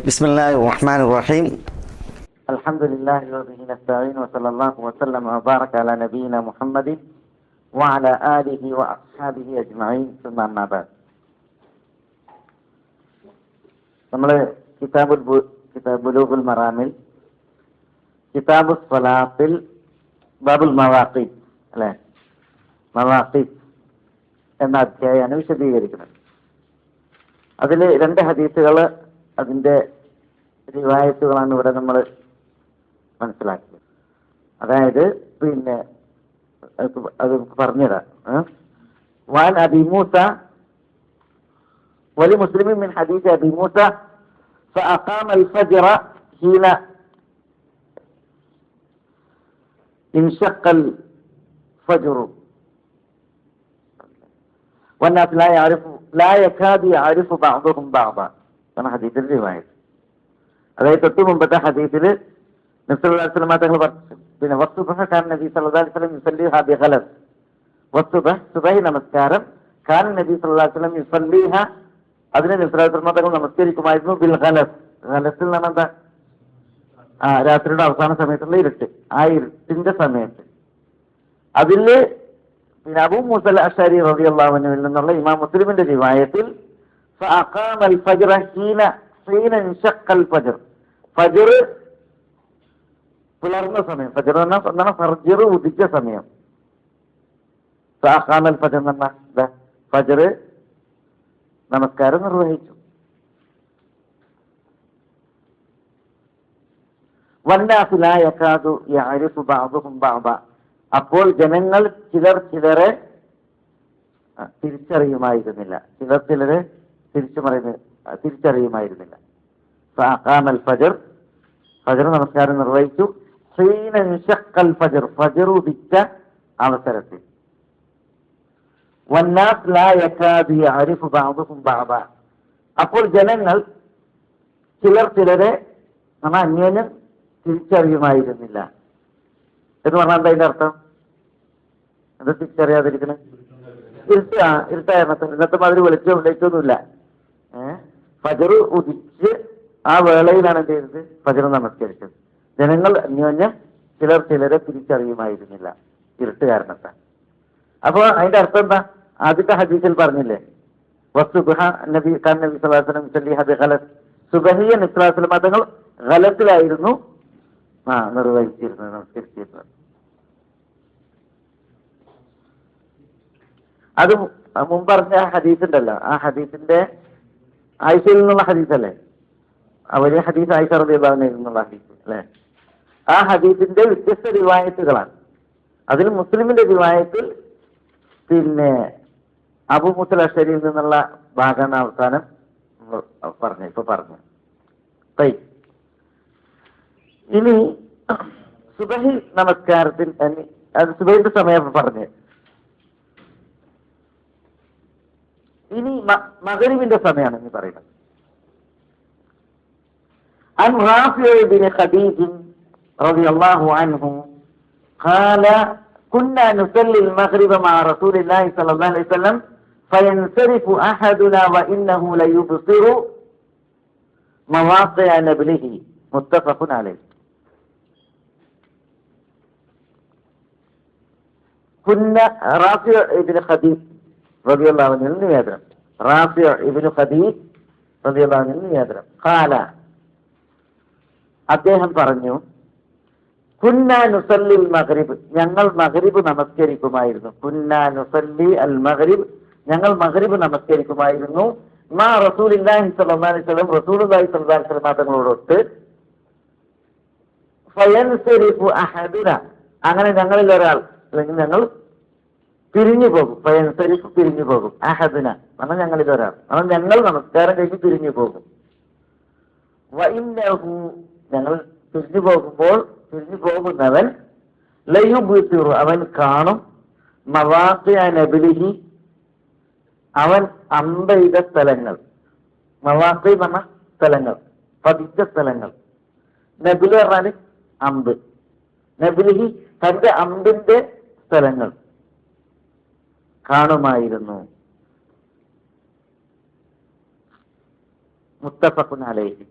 بسم الله الرحمن الرحيم الحمد لله وبه نستعين وصلى الله وسلم وبارك على نبينا محمد وعلى آله وأصحابه أجمعين ثم أما بعد നമ്മൾ കിതാബുൽ ബു- കിതാബ് ബുലൂഗുൽ മറാമിൽ കിതാബു സ്വലാത്തിൽ ബാബുൽ മവാഖി അല്ലെ മവാഖി എന്ന അധ്യായമാണ് വിശദീകരിക്കുന്നത് അതിൽ രണ്ട് ഹദീസുകൾ അതിന്റെ റിവായത്തുകളാണ് ഇവിടെ നമ്മൾ മനസ്സിലാക്കിയത് അതായത് പിന്നെ അത് അത് പറഞ്ഞുതരാം ഏ? വാൻ അബി മൂസ ولمسلم من حديث أبي موسى فأقام الفجر حين انشق الفجر والناس لا يعرف لا يكاد يعرف بعضهم بعضا എന്നാണ് ഹദീസിന്റെ രൂപമായത് അതായത് തൊട്ട് മുമ്പത്തെ ഹദീസിൽ പിന്നെ വസ്തുബഹ നബി സുബഹി നമസ്കാരം ഖാൻ നബി അതിനെ നിസ്ലാസ്ലമാ നമസ്കരിക്കുമായിരുന്നു ബിൽ ഹലസ് ഹലസിൽ നിന്നാണ് എന്താ? ആ രാത്രിയുടെ അവസാന സമയത്തുള്ള ഇരുട്ട്. ആ ഇരുട്ടിന്റെ സമയത്ത്. അതിൽ പിന്നെ അബു മുസൽ അഷാരി റബി അള്ളാഹുനുവിൽ നിന്നുള്ള ഇമാം മുസ്ലിമിന്റെ റിവായത്തിൽ فأقام الفجر حين حين انشق الفجر ഫജർ പുലർന്ന സമയം ഫജർ എന്ന് പറഞ്ഞാൽ എന്താണ് ഫർജർ ഉദിച്ച സമയം ഫഅഖാമൽ ഫജർ എന്ന് പറഞ്ഞാൽ ദാ ഫജർ നമസ്കാരം നിർവഹിച്ചു വന്നാസു ലാ യകാദു യഅരിഫു ബഅദുഹും ബഅദ അപ്പോൾ ജനങ്ങൾ ചിലർ ചിലരെ ആ, തിരിച്ചറിയുമായിരുന്നില്ല ചിലർ ചിലരെ തിരിച്ചു പറയുന്ന തിരിച്ചറിയുമായിരുന്നില്ല. ഫഅഖാമൽ ഫജർ ഫജർ നമസ്കാരം നിർവഹിച്ചു. ഫജർ ഫജർ ഉദിച്ച അവസരത്തിൽ. അപ്പോൾ ജനങ്ങൾ ചിലർ ചിലരെ നമ്മ അന്യനും തിരിച്ചറിയുമായിരുന്നില്ല. എന്ന് പറഞ്ഞാൽ എന്താ അതിന്റെ അർത്ഥം? എന്താ തിരിച്ചറിയാതിരിക്കണേ? ഇരുട്ടാ ഇരുട്ടായിരുന്നു ഇന്നത്തെ മാതിരി വിളിച്ചോ വെളിച്ചൊന്നുമില്ല. ഫജർ ഉദിച്ച് ആ വേളയിലാണ് എന്ത് ചെയ്തത്? ഫജർ നമസ്കരിച്ചത്. ജനങ്ങൾ അന്യോന്യം ചിലർ ചിലരെ തിരിച്ചറിയുമായിരുന്നില്ല. ഇരുട്ട് കാരണത്താൽ. അപ്പൊ അതിന്റെ അർത്ഥം എന്താ? ആദ്യത്തെ ഹദീസിൽ പറഞ്ഞില്ലേ? വസ്തുബഹ നബി ഖാൻ നബി സുബഹിയ നിസ്ലാസ്ലം തങ്ങൾ ഖലത്തിലായിരുന്നു. ആ നിർവഹിച്ചിരുന്നത് നമസ്കരിച്ചിരുന്നത്. അത് മുമ്പ് പറഞ്ഞ ഹദീസ് ഉണ്ടല്ലോ ആ ഹദീസിന്റെ ആയിഷയിൽ നിന്നുള്ള ഹദീസല്ലേ? വലിയ ഹദീസ് ആയിഷ റബിബാവിനിൽ നിന്നുള്ള ഹദീസ് അല്ലേ? ആ ഹദീസിന്റെ വ്യത്യസ്ത റിവായത്തുകളാണ്. അതിൽ മുസ്ലിമിന്റെ റിവായത്തിൽ പിന്നെ അബു അഷരിയിൽ നിന്നുള്ള ഭാഗമാണ് അവസാനം പറഞ്ഞു ഇപ്പൊ പറഞ്ഞു. ഇനി സുബഹി നമസ്കാരത്തിൽ സുബഹിന്റെ സമയം പറഞ്ഞു ഇനി മ- മകരിവിന്റെ സമയമാണ് ഇനി പറയുന്നത് عن رافع بن خديج رضي الله عنه قال كنا نصلي المغرب مع رسول الله صلى الله عليه وسلم فينصرف أحدنا وإنه ليبصر مواقع نبله متفق عليه كنا رافع بن خديج റബിയുള്ളവനിൽ നിവേദനം. റാഫി ഇബിന് ഖദീബ് റബിയുള്ളവനിൽ നിവേദനം. കാല അദ്ദേഹം പറഞ്ഞു കുന്ന നുസല്ലിൽ മഹരിബ് ഞങ്ങൾ മഹരിബ് നമസ്കരിക്കുമായിരുന്നു. കുന്ന നുസല്ലി അൽ മഹരിബ് ഞങ്ങൾ മഹരിബ് നമസ്കരിക്കുമായിരുന്നു. മാ റസൂൽ ഇല്ലാഹി സല്ലാഹി സ്വലം റസൂൽ അള്ളാഹി സല്ലാഹി സ്വലം തങ്ങളോടൊത്ത് അങ്ങനെ ഞങ്ങളിൽ ഒരാൾ അല്ലെങ്കിൽ ഞങ്ങൾ പിരിഞ്ഞു പോകും. ഫയൻസരിഫ് പിരിഞ്ഞു പോകും. അഹദിന അന്ന് ഞങ്ങളിൽ ഒരാൾ അവൻ ഞങ്ങൾ നമസ്കാരം കഴിഞ്ഞ് പിരിഞ്ഞു പോകും. വഇന്നഹു ഞങ്ങൾ പിരിഞ്ഞു പോകുമ്പോൾ പിരിഞ്ഞു പോകുന്നവൻ ലയുബിസിറു. അവൻ കാണും. മവാഖിയ നബിലിഹി. അവൻ അമ്പെയ്ത സ്ഥലങ്ങൾ. എന്ന് പറഞ്ഞ സ്ഥലങ്ങൾ. പതിച്ച സ്ഥലങ്ങൾ. നബിൽ പറഞ്ഞാൽ അമ്പ്. നബിലിഹി തന്റെ അമ്പിന്റെ സ്ഥലങ്ങൾ. കാണുമായിരുന്നു. മുത്തഫഖുൻ അലൈഹി.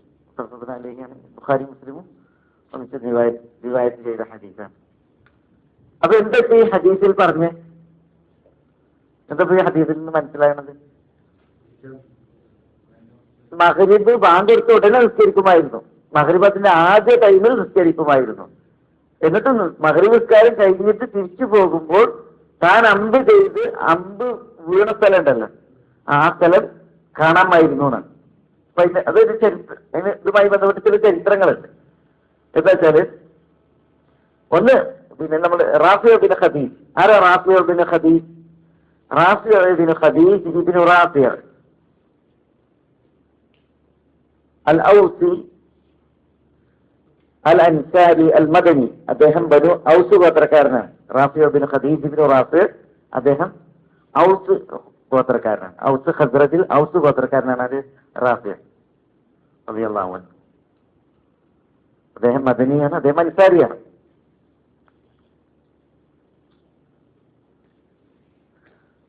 ബുഖാരി മുസ്ലിമും ഒന്നിച്ച് ചെയ്ത ഹദീസാണ്. അപ്പൊ എന്തൊക്കെ ഈ ഹദീസിൽ പറഞ്ഞ്? എന്തൊക്കെ ഈ ഹദീസിൽ നിന്ന് മനസ്സിലാകണത്? മഹരിബ് ബാങ്കെടുത്ത് ഉടനെ നിസ്കരിക്കുമായിരുന്നു. മഹരിബത്തിന്റെ ആദ്യ ടൈമിൽ നിസ്കരിക്കുമായിരുന്നു. എന്നിട്ട് മഹരിബ് നിസ്കാരം കഴിഞ്ഞിട്ട് തിരിച്ചു പോകുമ്പോൾ താൻ അമ്പ് ചെയ്ത് അമ്പ് വീണ സ്ഥലം ഉണ്ടല്ലോ ആ സ്ഥലം കാണാമായിരുന്നു എന്നാണ്. അപ്പൊ ഇത് അതൊരു ചരിത്രം ഇതുമായി ബന്ധപ്പെട്ട് ചില ചരിത്രങ്ങളുണ്ട്. എന്താ വെച്ചാൽ ഒന്ന് പിന്നെ നമ്മൾ റാഫിയോ ബിൻ ഖദീജ്. ആരാ Rafi bin Khadij? Rafi bin Khadij ibn Rafia. Al Awsi al Ansari al Madani അദ്ദേഹം ബനു ഔസു ഗോത്രക്കാരനാണ്. Rafi bin Khadij bin Rafia അദ്ദേഹം ഔസ് ഗോത്രക്കാരനാണ്. ഔസ് ഹസ്രജിൽ ഔസ് ഗോത്രക്കാരനാണ് അത് റാഫിയ അൻഹു. അദ്ദേഹം മദനിയാണ് അദ്ദേഹം അൻസാരിയാണ്.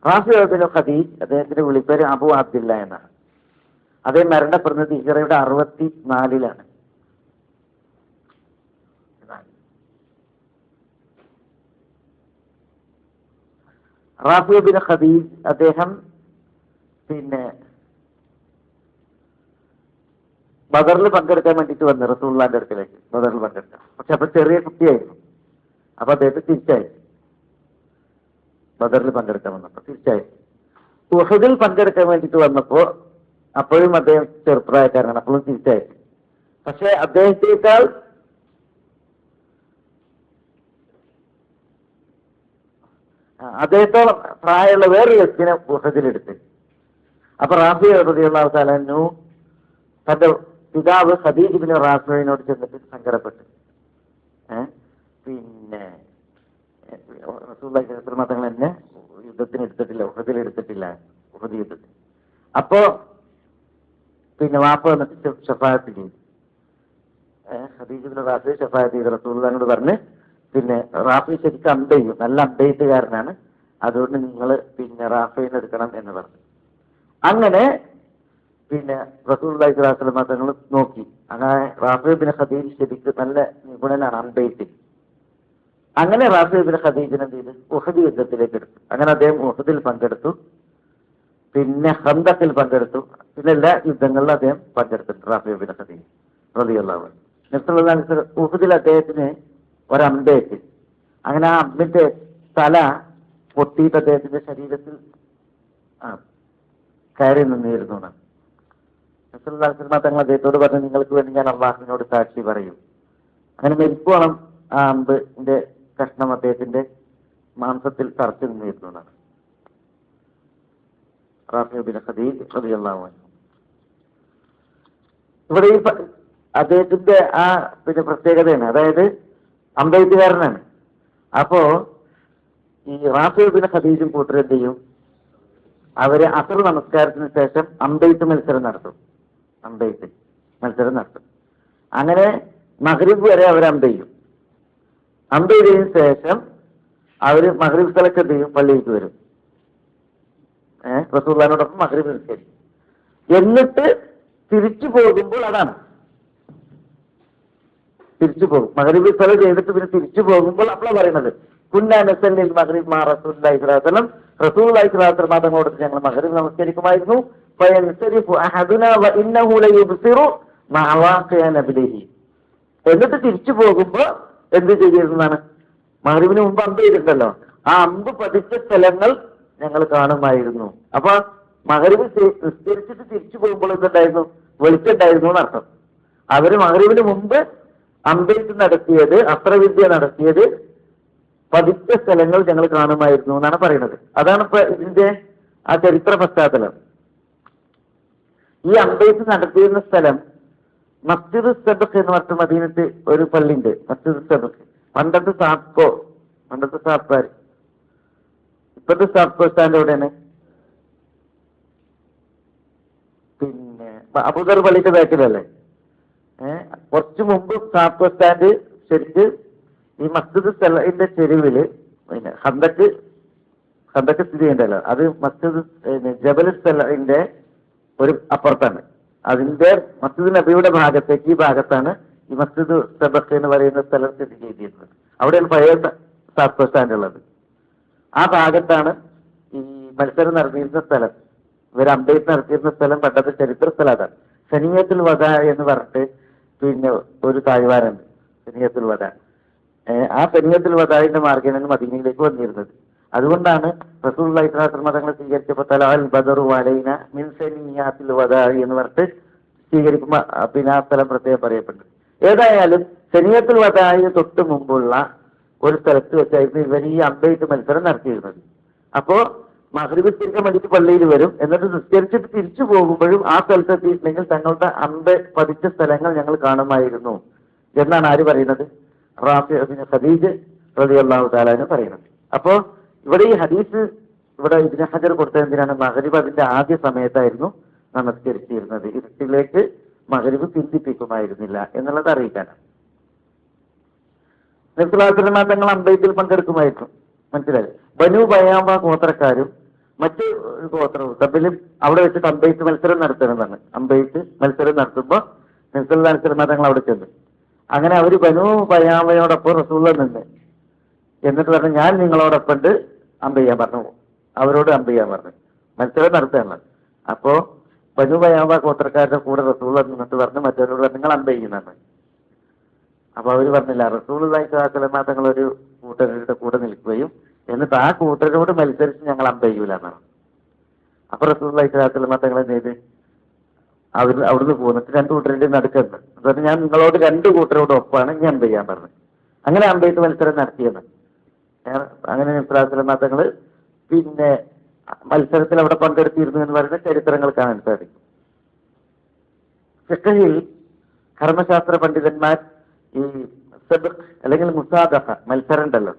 റാഫിയോ ബിൻ ഖദീജ് അദ്ദേഹത്തിന്റെ വിളിപ്പേര് അബു അബ്ദില്ല എന്നാണ്. അദ്ദേഹം മരണപ്പെടുന്നത് ഹിജറയുടെ അറുപത്തി നാലിലാണ് റാഫിയ ബിൻ ഖദീജ് അദ്ദേഹം പിന്നെ ബദറിൽ പങ്കെടുക്കാൻ വേണ്ടിയിട്ട് വന്നു റസൂള്ളാന്റെ അടുക്കലേക്ക് ബദറിൽ പങ്കെടുക്കാൻ. പക്ഷെ അപ്പൊ ചെറിയ കുട്ടിയായിരുന്നു. അപ്പൊ അദ്ദേഹത്തെ തിരിച്ചായി. ബദറിൽ പങ്കെടുക്കാൻ വന്നപ്പോ തിരിച്ചായി. ഉഹദിൽ പങ്കെടുക്കാൻ വേണ്ടിയിട്ട് വന്നപ്പോ അപ്പോഴും അദ്ദേഹം ചെറുപ്രായക്കാരനാണ് അപ്പോഴും തിരിച്ചായി. പക്ഷെ അദ്ദേഹത്തേക്കാൾ ആ, അദ്ദേഹത്തോളം പ്രായമുള്ള വേറൊരു വ്യക്തിനെ ഉഹദിലെടുത്ത് അപ്പൊ റാഫി റബിയുള്ള അവസാനു തന്റെ പിതാവ് ഖദീജ് ബിൻ റാഫിയോട് ചെന്നിട്ട് സങ്കടപ്പെട്ടു. പിന്നെ മതങ്ങൾ തന്നെ യുദ്ധത്തിന് എടുത്തിട്ടില്ല ഉഹദിൽ എടുത്തിട്ടില്ല ഉഹദ് യുദ്ധത്തിൽ അപ്പോ പിന്നെ വാപ്പ വന്നിട്ട് ഷഫായത്ത് ചെയ്തു. ഖദീജ ബിൻ റാഫി ഷഫായത്ത് ചെയ്ത് റസൂള്ളോട് പറഞ്ഞ് പിന്നെ റാഫി ശരിക്കും അമ്പ ചെയ്യും നല്ല അമ്പെയ്ത്തുകാരനാണ് അതുകൊണ്ട് നിങ്ങൾ പിന്നെ റാഫിനെ എടുക്കണം എന്ന് പറഞ്ഞു. അങ്ങനെ പിന്നെ റസൂൽ അലൈഹി തങ്ങൾ നോക്കി. അങ്ങനെ റാഫി ബിൻ ഖദീജ് ശരിക്ക് നല്ല നിപുണനാണ് അമ്പെയ്ത്തിൽ അങ്ങനെ റാഫി ബിൻ ഖദീജിനെ എന്ത് ചെയ്തു? ഉഹദ് യുദ്ധത്തിലേക്ക് എടുത്തു. അങ്ങനെ അദ്ദേഹം ഉഹദിൽ പങ്കെടുത്തു. പിന്നെ ഹന്തത്തിൽ പങ്കെടുത്തു. പിന്നെ എല്ലാ യുദ്ധങ്ങളിലും അദ്ദേഹം പങ്കെടുത്തിട്ടുണ്ട് റാഫി ബിൻ ഖദീജ് വസല്ലം ഉഹദിൽ അദ്ദേഹത്തിന് ഒരമ്പേറ്റ്. അങ്ങനെ ആ അമ്പിന്റെ തല പൊട്ടിയിട്ട് അദ്ദേഹത്തിന്റെ ശരീരത്തിൽ കയറി നിന്നിരുന്നു തങ്ങൾ അദ്ദേഹത്തോട് പറഞ്ഞു നിങ്ങൾക്ക് വേണ്ടി ഞാൻ അള്ളാഹുവിനോട് സാക്ഷി പറയും. അങ്ങനെ മരിക്കുവാണ് ആ അമ്പിന്റെ കഷ്ണം അദ്ദേഹത്തിന്റെ മാംസത്തിൽ തറച്ചു നിന്നിരുന്നു ഇവിടെ ഈ അദ്ദേഹത്തിന്റെ ആ പിന്നെ പ്രത്യേകതയാണ്. അതായത് അമ്പെയ്ത്തുകാരനാണ് അപ്പോ ഈ റാഫിബിന് ഹദീജും കൂട്ടർ എന്ത് ചെയ്യും? അവർ അസർ നമസ്കാരത്തിന് ശേഷം അമ്പെയ്ത്ത് മത്സരം നടത്തും. അമ്പെയ്ത്ത് മത്സരം നടത്തും. അങ്ങനെ മഗ്രിബ് വരെ അവർ അമ്പെയ്യും അമ്പെയ്തതിനു ശേഷം അവർ മഗ്രിബ് സ്ഥലത്ത് എന്ത് ചെയ്യും? പള്ളിയിലേക്ക് വരും. ഏഹ് റസൂള്ളാനോടൊപ്പം മഗ്രിബ് നിസ്കരിക്കും. എന്നിട്ട് തിരിച്ചു പോകുമ്പോൾ അതാണ് തിരിച്ചു പോകും. മഗ്രിബ് സ്ഥലം ചെയ്തിട്ട് പിന്നെ തിരിച്ചു പോകുമ്പോൾ അപ്പളാ പറയുന്നത് കുന്നാനസല്ലിൽ മകരീബ് മാ ഇസ്ലാത്തലം റസൂൽ ഇസ്ലാത്തലം അതങ്ങോട്ട് ഞങ്ങൾ മഗ്രിബ് നമസ്കരിക്കുമായിരുന്നു. എന്നിട്ട് തിരിച്ചു പോകുമ്പോ എന്ത് ചെയ്യുന്നതാണ് മകരീബിന് മുമ്പ് അമ്പ് ചെയ്തിട്ടുണ്ടല്ലോ. ആ അമ്പ് പതിച്ച സ്ഥലങ്ങൾ ഞങ്ങൾ കാണുമായിരുന്നു. അപ്പൊ മകരീബ് നിസ്കരിച്ചിട്ട് തിരിച്ചു പോകുമ്പോൾ എന്തുണ്ടായിരുന്നു? വെളിച്ചുണ്ടായിരുന്നു എന്നർത്ഥം. അവർ മകരീബിന് മുമ്പ് അമ്പെയ്ത്ത് നടത്തിയത് അസ്ത്രവിദ്യ നടത്തിയത് പതിച്ച സ്ഥലങ്ങൾ ഞങ്ങൾ കാണുമായിരുന്നു എന്നാണ് പറയുന്നത്. അതാണ് ഇപ്പൊ ഇതിന്റെ ആ ചരിത്ര പശ്ചാത്തലം. ഈ അമ്പെയ്ത്ത് നടത്തിയിരുന്ന സ്ഥലം മസ്ജിദ് സബക്ക് എന്ന് പറഞ്ഞ മദീനത്ത് ഒരു പള്ളിയുണ്ട് മസ്ജിദ് സബക്ക് പണ്ടത്തെ സാപ്കോ പണ്ടത്തെ സാപ്പാർ ഇപ്പത്തെ സാപ്കോ സ്റ്റാൻഡ് എവിടെയാണ്? പിന്നെ അബുദർ പള്ളിയുടെ ബാക്കിലല്ലേ കുറച്ച് മുമ്പ് സാപ്കോ സ്റ്റാൻഡ് ശരിക്ക് ഈ മസ്ജിദ് സ്ഥലത്തിന്റെ ചെരുവിൽ പിന്നെ ഹന്തക്ക് ഹന്തക്ക് സ്ഥിതി ചെയ്യണ്ടല്ലോ അത് മസ്ജിദ് ജബൽ സ്ഥലത്തിന്റെ ഒരു അപ്പുറത്താണ്. അതിന്റെ മസ്ജിദ് നബിയുടെ ഭാഗത്തേക്ക് ഈ ഭാഗത്താണ് ഈ മസ്ജിദ് സബക്ക് എന്ന് പറയുന്ന സ്ഥലം സ്ഥിതി ചെയ്തിരുന്നത്. അവിടെയാണ് പഴയ സാപ്പ് സ്റ്റാൻഡ് ഉള്ളത്. ആ ഭാഗത്താണ് ഈ മത്സരം നടത്തിയിരുന്ന സ്ഥലം. ഇവർ അമ്പെയ്ത്ത് നടത്തിയിരുന്ന സ്ഥലം പണ്ടത്തെ ചരിത്ര സ്ഥലം അതാണ്. ശനിയത്തിൽ വധ എന്ന് പറഞ്ഞിട്ട് പിന്നെ ഒരു താഴ്വാരുണ്ട് പെരിയത്തിൽ വധ ആ പെരിയത്തിൽ വധാവിന്റെ മാർഗമാണ് മദീനയിലേക്ക് വന്നിരുന്നത്. അതുകൊണ്ടാണ് റസൂൽ മതങ്ങളെ മതങ്ങൾ സ്വീകരിച്ചപ്പോൾ തലാൽ ബദറു വലൈന മിൻസനിയാത്തിൽ വധായി എന്ന് പറഞ്ഞിട്ട് സ്വീകരിക്കുമ്പോൾ ആ പിന്നെ ആ സ്ഥലം പ്രത്യേകം പറയപ്പെട്ടു ഏതായാലും സനിയത്തുൽ വധായി തൊട്ട് മുമ്പുള്ള ഒരു സ്ഥലത്ത് വെച്ചായിരുന്നു ഇവർ ഈ അമ്പെയ്ത്ത് മത്സരം നടത്തിയിരുന്നത്. അപ്പോ മഹരിബ് നിസ്കരിക്കാൻ വേണ്ടിയിട്ട് പള്ളിയിൽ വരും. എന്നിട്ട് നിസ്കരിച്ചിട്ട് തിരിച്ചു പോകുമ്പോഴും ആ സ്ഥലത്ത് എത്തിയിട്ടുണ്ടെങ്കിൽ തങ്ങളുടെ അമ്പ് പതിച്ച സ്ഥലങ്ങൾ ഞങ്ങൾ കാണുമായിരുന്നു. എന്നാണ് ആര് പറയുന്നത്? റാഫി ഹദീജ് ഖദീജ് റളിയല്ലാഹു താലാന് പറയുന്നത്. അപ്പോ ഇവിടെ ഈ ഹദീസ് ഇവിടെ ഇബ്നു ഹജർ കൊടുത്തത് എന്തിനാണ്? മഹരിബ് അതിന്റെ ആദ്യ സമയത്തായിരുന്നു നമസ്കരിച്ചിരുന്നത് ഇരുട്ടിലേക്ക് മഹരിബ് പിന്തിപ്പിക്കുമായിരുന്നില്ല എന്നുള്ളത് അറിയിക്കാനാണ്. നിർത്തലാശ്രമ തങ്ങൾ അമ്പയത്തിൽ പങ്കെടുക്കുമായിരുന്നു. മനസ്സിലായി? ബനു ബയാമ്പ ഗോത്രക്കാരും മറ്റു ഗോത്രവും തമ്മിലും അവിടെ വെച്ചിട്ട് അമ്പയിച്ച് മത്സരം നടത്തണമെന്നാണ് അമ്പയിച്ച് മത്സരം നടത്തുമ്പോൾ നിർത്തലാശ്രമ തങ്ങൾ അവിടെ ചെന്നു. അങ്ങനെ അവർ ബനു ബയാമ്പയോടൊപ്പം റസൂള്ള നിന്ന് എന്നിട്ട് പറഞ്ഞു ഞാൻ നിങ്ങളോടൊപ്പം ഉണ്ട് അമ്പെയ്യാൻ പറഞ്ഞു. അവരോട് അമ്പയ്യാൻ പറഞ്ഞു. മത്സരം നടത്തുകയാണ്. അപ്പോ ബനു ബയാമ ഗോത്രക്കാരുടെ കൂടെ റസൂള്ള നിന്നിട്ട് പറഞ്ഞു മറ്റവരോട് നിങ്ങൾ അമ്പ ചെയ്യുന്നതാണ്. അപ്പൊ അവർ പറഞ്ഞില്ല റസൂൾ തങ്ങൾ ഒരു കൂട്ടരുടെ കൂടെ നിൽക്കുകയും എന്നിട്ട് ആ കൂട്ടരോട് മത്സരിച്ച് ഞങ്ങൾ അമ്പയ്യൂല എന്നാണ് അപ്പൊ റസൂള്ള തങ്ങൾ എന്ത് ചെയ്ത്? അവർ അവിടുന്ന് പോന്നിട്ട് രണ്ട് കൂട്ടരുടെ നടുക്കുണ്ട് എന്നിട്ട് ഞാൻ നിങ്ങളോട് രണ്ട് കൂട്ടരോട് ഒപ്പാണ് ഞാൻ അമ്പയ്യാൻ പറഞ്ഞത്. അങ്ങനെ അമ്പെയ്ത്ത് മത്സരം നടത്തിയെന്ന്. ഞാൻ- അങ്ങനെ തങ്ങൾ പിന്നെ മത്സരത്തിൽ അവിടെ പങ്കെടുത്തിരുന്നു എന്ന് പറയുന്ന ചരിത്രങ്ങൾ കാണാൻ സാധിക്കും ഫിഖഹിൽ കർമ്മശാസ്ത്ര പണ്ഡിതന്മാർ ഈ സെബ് അല്ലെങ്കിൽ മുസാദഫ മത്സരം ഉണ്ടല്ലോ.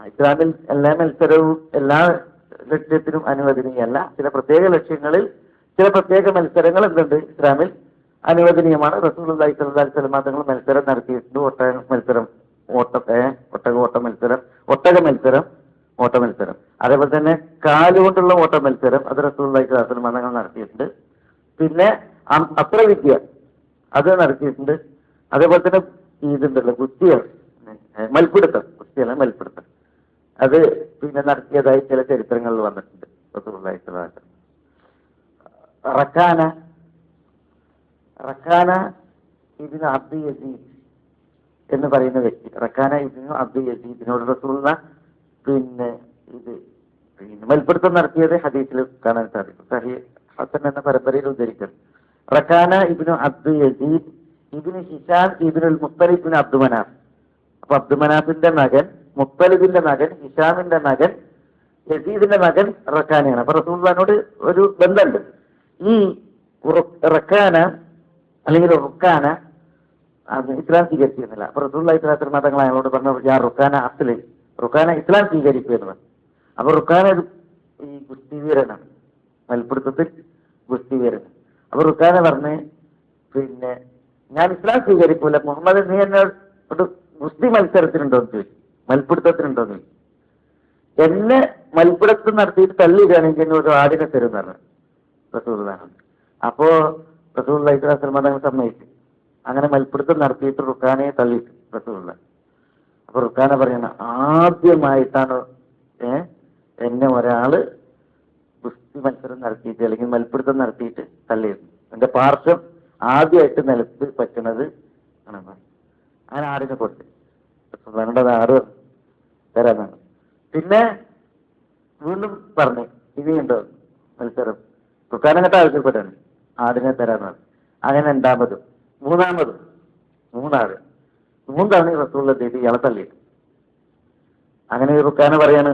ഇസ്ലാമിൽ എല്ലാ മത്സരവും എല്ലാ ലക്ഷ്യത്തിനും അനുവദനീയമല്ല. ചില പ്രത്യേക ലക്ഷ്യങ്ങളിൽ ചില പ്രത്യേക മത്സരങ്ങൾ എന്തുണ്ട്? ഇസ്ലാമിൽ അനുവദനീയമാണ്. അള്ളാഹി സ്വല്ലി സ്വലമാ തങ്ങൾ മത്സരം നടത്തിയിട്ടുണ്ട്. ഒട്ടക മത്സരം ഓട്ട ഒട്ടക ഓട്ട മത്സരം ഒട്ടക മത്സരം ഓട്ട മത്സരം. അതേപോലെ തന്നെ കാലുകൊണ്ടുള്ള ഓട്ട മത്സരം അത് റസൂൽ അള്ളാഹി സ്വലാസ്ലമാ തങ്ങൾ നടത്തിയിട്ടുണ്ട്. പിന്നെ അത്ര വിദ്യ അത് നടത്തിയിട്ടുണ്ട്. അതേപോലെ തന്നെ ഇതുണ്ടല്ലോ ഏ, മൽപ്പിടുത്തം ഗുസ്തിയല്ല മൽപ്പിടുത്തം അത് പിന്നെ നടത്തിയതായി ചില ചരിത്രങ്ങളിൽ വന്നിട്ടുണ്ട്. റക്കാന റക്കാന ഇതിന് അബ്ദു യസീദ് എന്ന് പറയുന്ന വ്യക്തി. റക്കാന ഇതിന് അബ്ദു യസീദിനോട് റസൂലുള്ള പിന്നെ ഇത് മൽപ്പിടുത്തം നടത്തിയത് ഹദീസിൽ കാണാൻ സാധിക്കും. സഹി ഹസൻ എന്ന പരമ്പരയിൽ ഉദ്ധരിക്കുന്നു. റക്കാന ഇബിനു അബ്ദു യസീദ് ഇബിന് ഹിഷാം ഇബിനുൽ മുത്തലിബിന് അബ്ദു മനാഫ് അപ്പൊ അബ്ദു മനാഫിന്റെ മകൻ മുത്തലിബിന്റെ മകൻ ഇഷാമിന്റെ മകൻ യസീദിന്റെ മകൻ റക്കാനയാണ്. അപ്പൊ റസൂള്ളാനോട് ഒരു ബന്ധമുണ്ട്. ഈ റക്കാന അല്ലെങ്കിൽ റുക്കാന ഇസ്ലാം സ്വീകരിച്ചിരുന്നില്ല. അപ്പൊ റസൂള്ള സ്വലാത്തു മതങ്ങൾ അയാളോട് പറഞ്ഞു ഞാൻ റുക്കാന അസ്ലി. റുക്കാന ഇസ്ലാം സ്വീകരിക്കും എന്ന് പറഞ്ഞു. അപ്പൊ റുക്കാന ഈ ഗുസ്തിവീരനാണ് മൽപ്പിടുത്തത്തിൽ ഗുസ്തി വീരൻ. അപ്പൊ റുക്കാന പറഞ്ഞ് പിന്നെ ഞാൻ ഇസ്ലാം സ്വീകരിക്കൂല. മുഹമ്മദ് നീ എന്നോട് ഗുസ്തി മത്സരത്തിനുണ്ടോ? എന്ന് ചോദിച്ചു. മൽപ്പിടുത്തത്തിനുണ്ടോ എന്ന് മൽപ്പിടുത്തം നടത്തിയിട്ട് തള്ളിയിടുകയാണെങ്കിൽ ഒരു ആടിനെ തരും എന്ന് പറഞ്ഞു റസൂലാണ് അപ്പോ ഇസ്ലാം തങ്ങൾ സമ്മതിച്ചു. അങ്ങനെ മൽപ്പിടുത്തം നടത്തിയിട്ട് റുക്കാനെ തള്ളിയിട്ടു റസൂള്ള അപ്പൊ റുക്കാന പറയണ ആദ്യമായിട്ടാണ് ഏ എന്നെ ഒരാൾ ഗുസ്തി മത്സരം നടത്തിയിട്ട് അല്ലെങ്കിൽ മൽപ്പിടുത്തം നടത്തിയിട്ട് തള്ളിയിരുന്നു എന്റെ പാർശ്വം ആദ്യമായിട്ട് നിലത്ത് ആണ് അങ്ങനെ ആടിനെ കൊടുത്ത് വേണ്ടത് ആറ് തരാന്നാണ് പിന്നെ വീണ്ടും പറഞ്ഞു ഇനിയുണ്ടോ മത്സരം. റുക്കാനങ്ങട്ട് ആവശ്യപ്പെട്ടാണ്. ആടിനെ തരാന്നാണ് അങ്ങനെ രണ്ടാമതും മൂന്നാമതും മൂന്നാട് മൂന്നാണ് റസൂള്ള ചെയ്ത് ഇയാളെ അങ്ങനെ ഈ റുക്കാന പറയാണ്